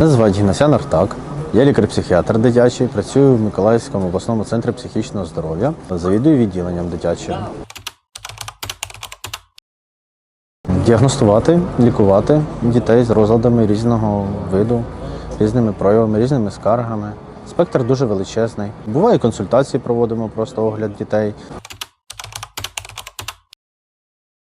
Мене звати Гінасян Артак. Я лікар-психіатр дитячий, працюю в Миколаївському обласному центрі психічного здоров'я, завідую відділенням дитячим. Діагностувати, лікувати дітей з розладами різного виду, різними проявами, різними скаргами. Спектр дуже величезний. Буває консультації, проводимо просто огляд дітей.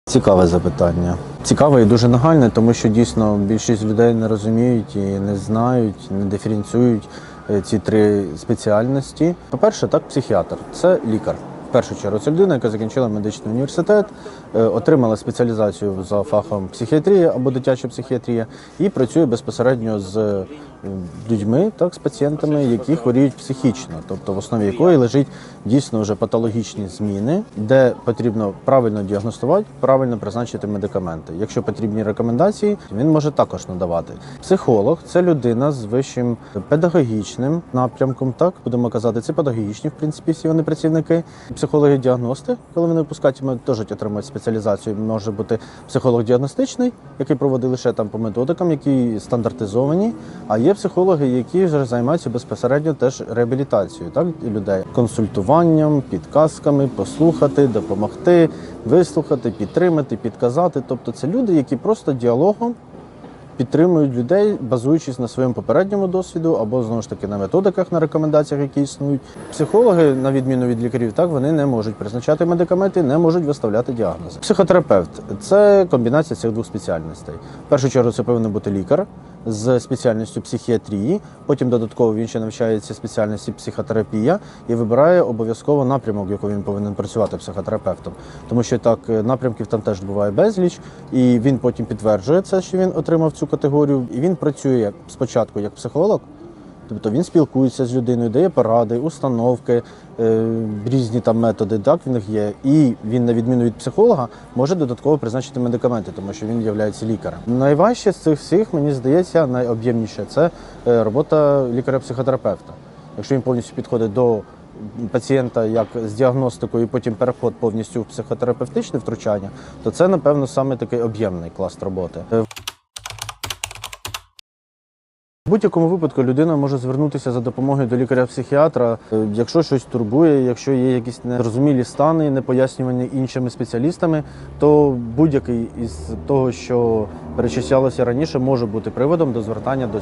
Цікаве запитання. Цікаве і дуже нагальне, тому що дійсно більшість людей не розуміють і не знають, не диференціюють е, ці три спеціальності. По-перше, так, психіатр це лікар. В першу чергу це людина, яка закінчила медичний університет, отримала спеціалізацію за фахом психіатрія або дитяча психіатрія і працює безпосередньо з е, людьми, так, з пацієнтами, які хворіють психічно, тобто в основі якої лежить дійсно вже патологічні зміни, де потрібно правильно діагностувати, правильно призначити медикаменти. Якщо потрібні рекомендації, він може також надавати. Психолог це людина з вищим педагогічним напрямком. Так будемо казати, це педагогічні, в принципі, всі вони працівники. Психологи-діагности, коли вони випускають, ми теж отримують спеціалізацію. Може бути психолог діагностичний, який проводить лише там по методикам, які стандартизовані. А є психологи, які вже займаються безпосередньо теж реабілітацією, так людей консультуванням, підказками, послухати, допомогти, вислухати, підтримати, підказати. Тобто, це люди, які просто діалогом підтримують людей, базуючись на своєму попередньому досвіду або знову ж таки на методиках, на рекомендаціях, які існують. Психологи, на відміну від лікарів, так вони не можуть призначати медикаменти, не можуть виставляти діагнози. Психотерапевт це комбінація цих двох спеціальностей. В першу чергу це повинен бути лікар з спеціальністю психіатрії. Потім додатково він ще навчається спеціальності психотерапія і вибирає обов'язково напрямок, в якому він повинен працювати психотерапевтом. Тому що так е, напрямків там теж буває безліч, і він потім підтверджує це, що він отримав цю категорію. І він працює спочатку як психолог. Тобто він спілкується з людиною, дає поради, установки, е, різні там методи, так в них є. І він, на відміну від психолога, може додатково призначити медикаменти, тому що він є лікарем. Найважче з цих всіх, мені здається, найоб'ємніше це е, робота лікаря-психотерапевта. Якщо він повністю підходить до пацієнта як з діагностикою, і потім переход повністю в психотерапевтичне втручання, то це, напевно, саме такий об'ємний клас роботи. Будь-якому випадку людина може звернутися за допомогою до лікаря-психіатра, е, якщо щось турбує, якщо є якісь незрозумілі стани, непояснювані іншими спеціалістами, то будь-який із того, що перечислялося раніше, може бути приводом до звертання до е,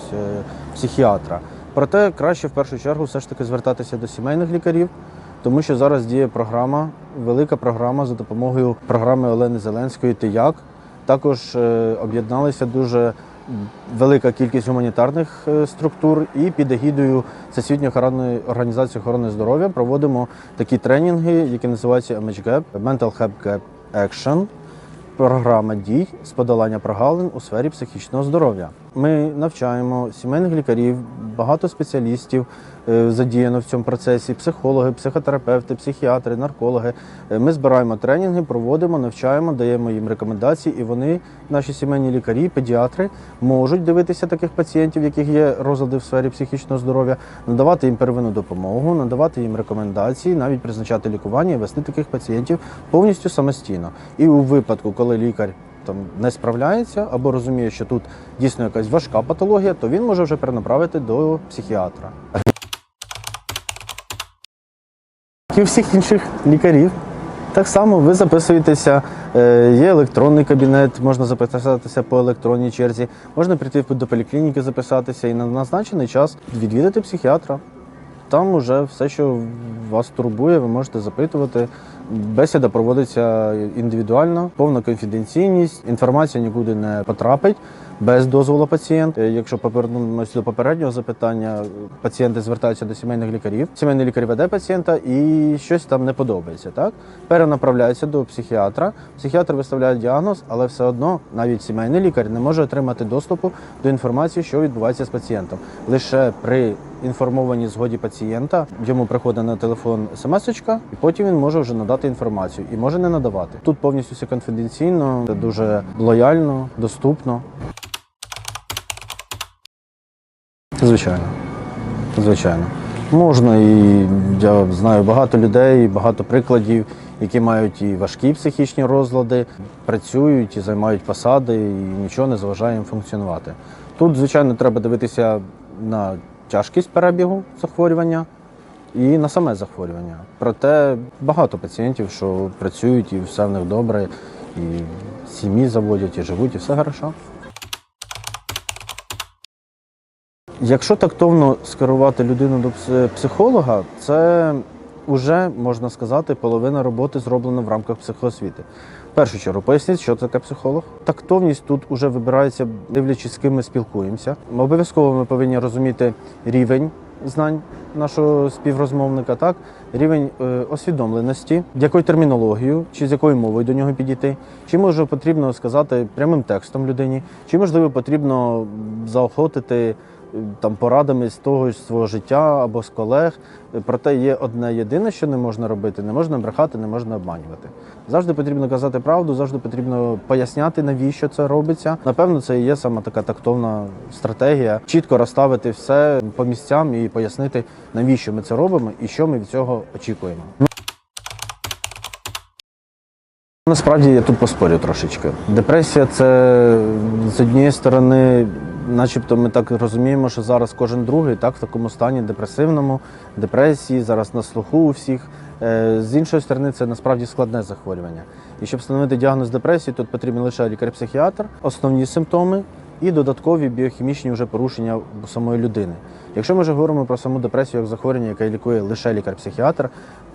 психіатра. Проте краще в першу чергу все ж таки звертатися до сімейних лікарів, тому що зараз діє програма, велика програма за допомогою програми Олени Зеленської «Ти як?». Також е, об'єдналися дуже велика кількість гуманітарних е, структур, і під егідою Всесвітньої охорони організації охорони здоров'я проводимо такі тренінги, які називаються MHGAP – Mental Health Gap Action. Програма дій з подолання прогалин у сфері психічного здоров'я. Ми навчаємо сімейних лікарів, багато спеціалістів е, задіяно в цьому процесі: психологи, психотерапевти, психіатри, наркологи. Е, Ми збираємо тренінги, проводимо, навчаємо, даємо їм рекомендації, і вони, наші сімейні лікарі, педіатри, можуть дивитися таких пацієнтів, яких є розлади в сфері психічного здоров'я, надавати їм первинну допомогу, надавати їм рекомендації, навіть призначати лікування і вести таких пацієнтів повністю самостійно. І у випадку, коли лікар там не справляється або розуміє, що тут дійсно якась важка патологія, то він може вже перенаправити до психіатра. Як і всіх інших лікарів. Так само ви записуєтеся, е, є електронний кабінет, можна записатися по електронній черзі, можна прийти до поліклініки записатися і на назначений час відвідати психіатра. Там вже все, що вас турбує, ви можете запитувати. Бесіда проводиться індивідуально, повна конфіденційність, інформація нікуди не потрапить без дозволу пацієнта. Якщо повернемось до попереднього запитання, пацієнти звертаються до сімейних лікарів. Сімейний лікар веде пацієнта і щось там не подобається. Так перенаправляється до психіатра. Психіатр виставляє діагноз, але все одно навіть сімейний лікар не може отримати доступу до інформації, що відбувається з пацієнтом. Лише при інформованій згоді пацієнта йому приходить на телефон смс-очка, і потім він може вже надати інформацію і може не надавати. Тут повністю все конфіденційно, дуже лояльно, доступно. Звичайно. Звичайно. Можна і я знаю багато людей, багато прикладів, які мають і важкі психічні розлади, працюють і займають посади, і нічого не заважає їм функціонувати. Тут, звичайно, треба дивитися на тяжкість перебігу захворювання і на саме захворювання. Проте багато пацієнтів, що працюють і все в них добре, і сім'ї заводять, і живуть, і все хорошо. Якщо тактовно скерувати людину до психолога, це вже можна сказати, половина роботи зроблена в рамках психоосвіти. В першу чергу, поясніть, що таке психолог. Тактовність тут вже вибирається, дивлячись, з ким ми спілкуємося. Обов'язково ми повинні розуміти рівень знань нашого співрозмовника, так рівень е, освідомленості, якою термінологією чи з якою мовою до нього підійти, чи може потрібно сказати прямим текстом людині, чи можливо потрібно заохотити там порадами з того ж свого життя або з колег. Проте є одне єдине, що не можна робити: не можна брехати, не можна обманювати. Завжди потрібно казати правду, завжди потрібно поясняти, навіщо це робиться. Напевно, це і є саме така тактовна стратегія, чітко розставити все по місцям і пояснити, навіщо ми це робимо і що ми від цього очікуємо. Насправді я тут поспорю трошечки. Депресія це з однієї сторони, начебто ми так розуміємо, що зараз кожен другий так в такому стані депресивному, депресії, зараз на слуху у всіх. Е, З іншої сторони, це насправді складне захворювання. І щоб встановити діагноз депресії, тут потрібен лише лікар-психіатр, основні симптоми і додаткові біохімічні вже порушення самої людини. Якщо ми вже говоримо про саму депресію як захворювання, яке лікує лише лікар-психіатр,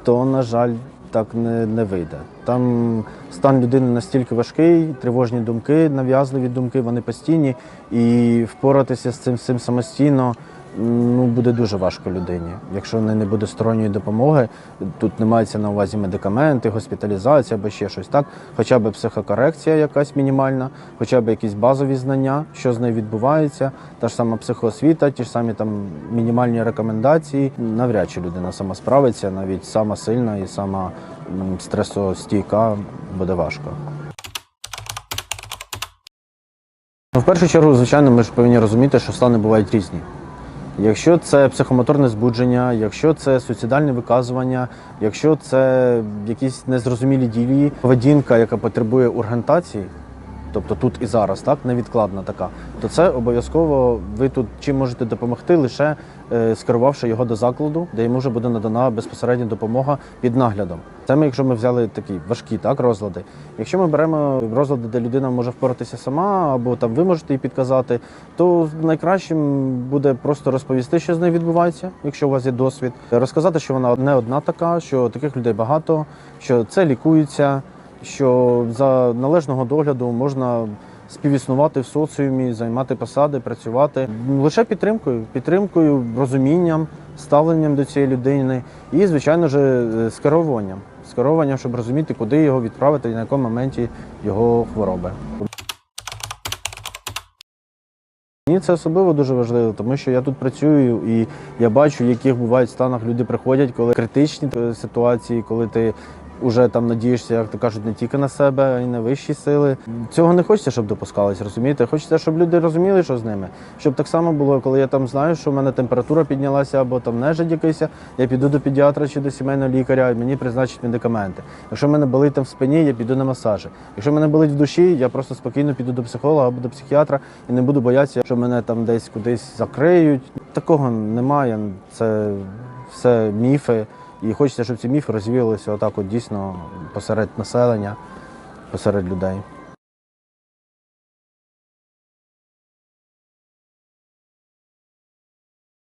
то, на жаль, так не, не вийде. Там стан людини настільки важкий, тривожні думки, нав'язливі думки, вони постійні, і впоратися з цим, цим самостійно ну, буде дуже важко людині. Якщо не, буде сторонньої допомоги, тут не мається на увазі медикаменти, госпіталізація або ще щось, так? Хоча б психокорекція якась мінімальна, хоча б якісь базові знання, що з нею відбувається, та ж сама психоосвіта, ті ж самі там мінімальні рекомендації. Навряд чи людина сама справиться, навіть сама сильна і сама стресостійка буде важко. Ну, В першу чергу, звичайно, ми ж повинні розуміти, що стани бувають різні. Якщо це психомоторне збудження, якщо це суїцидальне виказування, якщо це якісь незрозумілі дії, поведінка, яка потребує ургентації, тобто тут і зараз, так, невідкладна така, то це обов'язково ви тут чим можете допомогти, лише е, скерувавши його до закладу, де йому вже буде надана безпосередня допомога під наглядом. Ми, якщо ми взяли такі важкі так, розлади. Якщо ми беремо розлади, де людина може впоратися сама, або там ви можете їй підказати, то найкращим буде просто розповісти, що з нею відбувається, якщо у вас є досвід, розказати, що вона не одна така, що таких людей багато, що це лікується, що за належного догляду можна співіснувати в соціумі, займати посади, працювати. Лише підтримкою, підтримкою, розумінням, ставленням до цієї людини і, звичайно ж, е, Скерованням, щоб розуміти, куди його відправити і на якому моменті його хвороби. Мені це особливо дуже важливо, тому що я тут працюю і я бачу, в яких бувають станах люди приходять, коли критичні ситуації, коли ти вже там надієшся, як то кажуть, не тільки на себе, а й на вищі сили. Цього не хочеться, щоб допускалось, розумієте? Хочеться, щоб люди розуміли, що з ними. Щоб так само було, коли я там знаю, що в мене температура піднялася або там нежить якийсь, я піду до педіатра чи до сімейного лікаря, і мені призначать медикаменти. Якщо в мене болить там в спині, я піду на масажі. Якщо в мене болить в душі, я просто спокійно піду до психолога або до психіатра і не буду боятися, що мене там десь кудись закриють. Такого немає. Це все міфи. І хочеться, щоб ці міфи розвіялися отак от дійсно посеред населення, посеред людей.